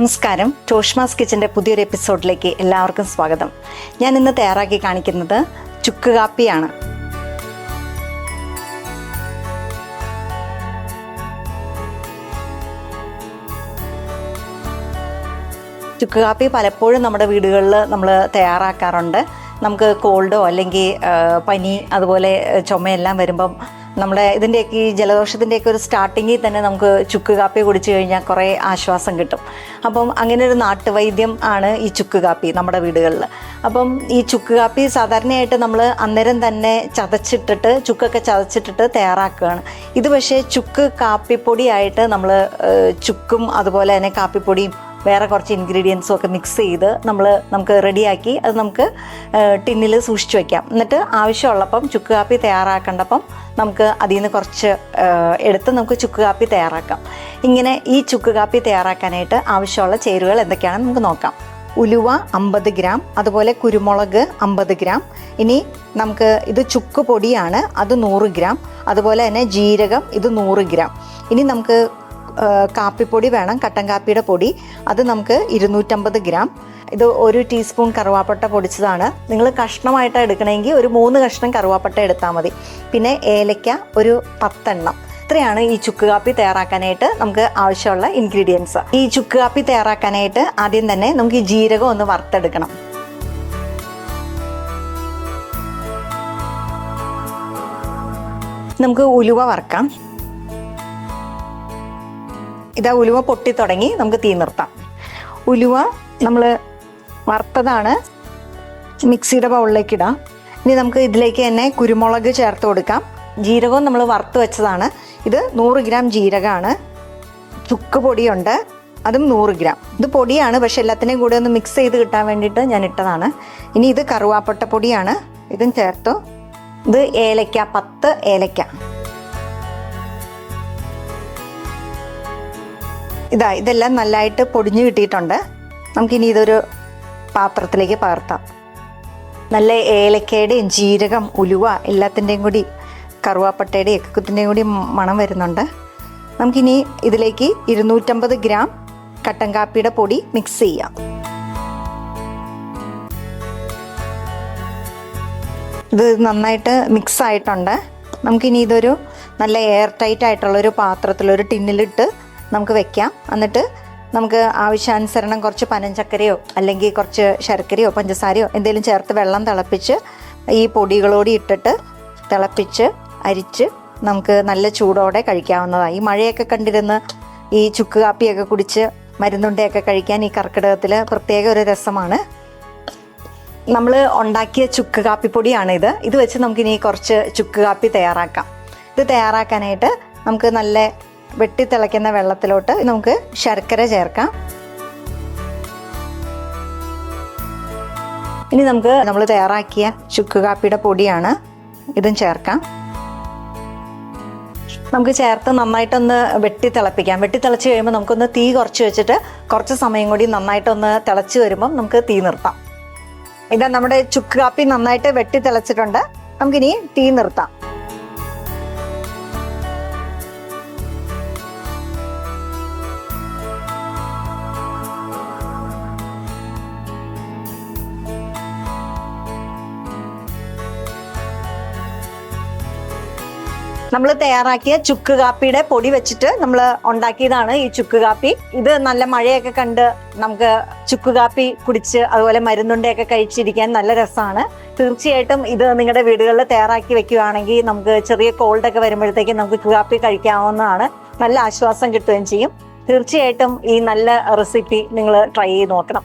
നമസ്കാരം. ടോഷ്മാസ് കിച്ചന്റെ പുതിയൊരു എപ്പിസോഡിലേക്ക് എല്ലാവർക്കും സ്വാഗതം. ഞാൻ ഇന്ന് തയ്യാറാക്കി കാണിക്കുന്നത് ചുക്ക് കാപ്പിയാണ്. ചുക്ക് കാപ്പി പലപ്പോഴും നമ്മുടെ വീടുകളിൽ നമ്മൾ തയ്യാറാക്കാറുണ്ട്. നമുക്ക് കോൾഡോ അല്ലെങ്കിൽ പനി അതുപോലെ ചുമയെല്ലാം വരുമ്പം നമ്മുടെ ഇതിന്റെയൊക്കെ ഈ ജലദോഷത്തിന്റെയൊക്കെ ഒരു സ്റ്റാർട്ടിങ്ങിൽ തന്നെ നമുക്ക് ചുക്ക് കാപ്പി കുടിച്ചു കഴിഞ്ഞാൽ കുറേ ആശ്വാസം കിട്ടും. അപ്പം അങ്ങനെ ഒരു നാട്ടുവൈദ്യം ആണ് ഈ ചുക്ക് കാപ്പി നമ്മുടെ വീടുകളിൽ അപ്പം ഈ ചുക്ക് കാപ്പി സാധാരണയായിട്ട് നമ്മൾ അന്നേരം തന്നെ ചതച്ചിട്ടിട്ട് ചുക്കൊക്കെ ചതച്ചിട്ടിട്ട് തയ്യാറാക്കുകയാണ്. ഇത് പക്ഷേ ചുക്ക് കാപ്പിപ്പൊടിയായിട്ട് നമ്മൾ ചുക്കും അതുപോലെ തന്നെ കാപ്പിപ്പൊടിയും വേറെ കുറച്ച് ഇൻഗ്രീഡിയൻസും ഒക്കെ മിക്സ് ചെയ്ത് നമ്മൾ നമുക്ക് റെഡിയാക്കി അത് നമുക്ക് ടിന്നിൽ സൂക്ഷിച്ചു വയ്ക്കാം എന്നിട്ട് ആവശ്യമുള്ളപ്പം ചുക്ക് കാപ്പി തയ്യാറാക്കേണ്ടപ്പം നമുക്ക് അതിൽ നിന്ന് കുറച്ച് എടുത്ത് നമുക്ക് ചുക്ക് കാപ്പി തയ്യാറാക്കാം. ഇങ്ങനെ ഈ ചുക്ക് കാപ്പി തയ്യാറാക്കാനായിട്ട് ആവശ്യമുള്ള ചേരുവകൾ എന്തൊക്കെയാണെന്ന് നമുക്ക് നോക്കാം. ഉലുവ അമ്പത് ഗ്രാം അതുപോലെ കുരുമുളക് അമ്പത് ഗ്രാം. ഇനി നമുക്ക് ഇത് ചുക്ക് പൊടിയാണ് അത് നൂറ് ഗ്രാം. അതുപോലെ തന്നെ ജീരകം ഇത് നൂറ് ഗ്രാം. ഇനി നമുക്ക് കാപ്പിപ്പൊടി വേണം കട്ടൻ കാപ്പിയുടെ പൊടി. അത് നമുക്ക് ഇരുന്നൂറ്റമ്പത് ഗ്രാം. ഇത് ഒരു ടീസ്പൂൺ കറുവാപ്പട്ട പൊടിച്ചതാണ്. നിങ്ങൾ കഷ്ണമായിട്ട് എടുക്കണമെങ്കിൽ ഒരു മൂന്ന് കഷ്ണം കറുവാപ്പട്ട എടുത്താൽ മതി. പിന്നെ ഏലയ്ക്ക ഒരു പത്തെണ്ണം. ഇത്രയാണ് ഈ ചുക്ക് കാപ്പി തയ്യാറാക്കാനായിട്ട് നമുക്ക് ആവശ്യമുള്ള ഇൻഗ്രീഡിയൻസ് ഈ ചുക്ക് കാപ്പി തയ്യാറാക്കാനായിട്ട് ആദ്യം തന്നെ നമുക്ക് ഈ ജീരകം ഒന്ന് വറുത്തെടുക്കണം. നമുക്ക് ഉലുവ വറക്കാം. ഇതാ ഉലുവ പൊട്ടി തുടങ്ങി നമുക്ക് തീ നിർത്താം. ഉലുവ നമ്മൾ വറുത്തതാണ്. മിക്സിയുടെ ബൗളിലേക്ക് ഇടാം. ഇനി നമുക്ക് ഇതിലേക്ക് തന്നെ കുരുമുളക് ചേർത്ത് കൊടുക്കാം. ജീരകവും നമ്മൾ വറുത്ത് വെച്ചതാണ്. ഇത് നൂറ് ഗ്രാം ജീരകമാണ്. ചുക്ക് പൊടിയുണ്ട്. അതും നൂറ് ഗ്രാം. ഇത് പൊടിയാണ് പക്ഷെ എല്ലാത്തിനെയും കൂടെ ഒന്ന് മിക്സ് ചെയ്ത് കിട്ടാൻ വേണ്ടിയിട്ട് ഞാൻ ഇട്ടതാണ്. ഇനി ഇത് കറുവാപ്പട്ട പൊടിയാണ്. ഇതും ചേർത്തു. ഇത് ഏലക്ക പത്ത് ഏലക്ക. ഇതാ ഇതെല്ലാം നല്ലതായിട്ട് പൊടിഞ്ഞു കിട്ടിയിട്ടുണ്ട്. നമുക്കിനി ഇതൊരു പാത്രത്തിലേക്ക് പകർത്താം. നല്ല ഏലക്കയുടെയും ജീരകം ഉലുവ എല്ലാത്തിന്റെയും കൂടി കറുവാപ്പട്ടയുടെയും എക്കത്തിന്റെയും കൂടി മണം വരുന്നുണ്ട്. നമുക്കിനി ഇതിലേക്ക് ഇരുന്നൂറ്റമ്പത് ഗ്രാം കട്ടൻ കാപ്പിയുടെ പൊടി മിക്സ് ചെയ്യാം. ഇത് നന്നായിട്ട് മിക്സ് ആയിട്ടുണ്ട്. നമുക്കിനി ഇതൊരു നല്ല എയർ ടൈറ്റ് ആയിട്ടുള്ള ഒരു പാത്രത്തിൽ ഒരു ടിന്നിലിട്ട് നമുക്ക് വെക്കാം. എന്നിട്ട് നമുക്ക് ആവശ്യാനുസരണം കുറച്ച് പനഞ്ചക്കരയോ അല്ലെങ്കിൽ കുറച്ച് ശർക്കരയോ പഞ്ചസാരയോ എന്തെങ്കിലും ചേർത്ത് വെള്ളം തിളപ്പിച്ച് ഈ പൊടികളോടി ഇട്ടിട്ട് തിളപ്പിച്ച് അരിച്ച് നമുക്ക് നല്ല ചൂടോടെ കഴിക്കാവുന്നതാണ്. ഈ മഴയൊക്കെ കണ്ടിരുന്ന് ഈ ചുക്ക് കാപ്പിയൊക്കെ കുടിച്ച് മരുന്നുണ്ടയൊക്കെ കഴിക്കാൻ ഈ കർക്കിടകത്തിൽ പ്രത്യേക ഒരു രസമാണ്. നമ്മൾ ഉണ്ടാക്കിയ ചുക്ക് കാപ്പിപ്പൊടിയാണ് ഇത്. ഇത് വെച്ച് നമുക്കിനി കുറച്ച് ചുക്ക് കാപ്പി തയ്യാറാക്കാം. ഇത് തയ്യാറാക്കാനായിട്ട് നമുക്ക് നല്ല വെട്ടി തിളയ്ക്കുന്ന വെള്ളത്തിലോട്ട് നമുക്ക് ശർക്കര ചേർക്കാം. ഇനി നമുക്ക് നമ്മൾ തയ്യാറാക്കിയ ചുക്ക് കാപ്പിയുടെ പൊടിയാണ് ഇതും ചേർക്കാം. നമുക്ക് ചേർത്ത് നന്നായിട്ടൊന്ന് വെട്ടി തിളപ്പിക്കാം വെട്ടി തിളച്ച് കഴിയുമ്പോൾ നമുക്കൊന്ന് തീ കുറച്ച് വെച്ചിട്ട് കുറച്ച് സമയം കൂടി നന്നായിട്ടൊന്ന് തിളച്ച് വരുമ്പം നമുക്ക് തീ നിർത്താം. ഇതാ നമ്മുടെ ചുക്ക് കാപ്പി നന്നായിട്ട് വെട്ടി തിളച്ചിട്ടുണ്ട് നമുക്കിനി തീ നിർത്താം. നമ്മൾ തയ്യാറാക്കിയ ചുക്ക് കാപ്പിയുടെ പൊടി വെച്ചിട്ട് നമ്മൾ ഉണ്ടാക്കിയതാണ് ഈ ചുക്ക് കാപ്പി. ഇത് നല്ല മഴയൊക്കെ കണ്ട് നമുക്ക് ചുക്ക് കാപ്പി കുടിച്ച് അതുപോലെ മരുന്നുണ്ടയൊക്കെ കഴിച്ചിരിക്കാൻ നല്ല രസമാണ്. തീർച്ചയായിട്ടും ഇത് നിങ്ങളുടെ വീടുകളിൽ തയ്യാറാക്കി വെക്കുകയാണെങ്കിൽ നമുക്ക് ചെറിയ കോൾഡൊക്കെ വരുമ്പോഴത്തേക്കും നമുക്ക് കാപ്പി കഴിക്കാവുന്നതാണ്. നല്ല ആശ്വാസം കിട്ടുകയും ചെയ്യും. തീർച്ചയായിട്ടും ഈ നല്ല റെസിപ്പി നിങ്ങൾ ട്രൈ ചെയ്ത് നോക്കണം.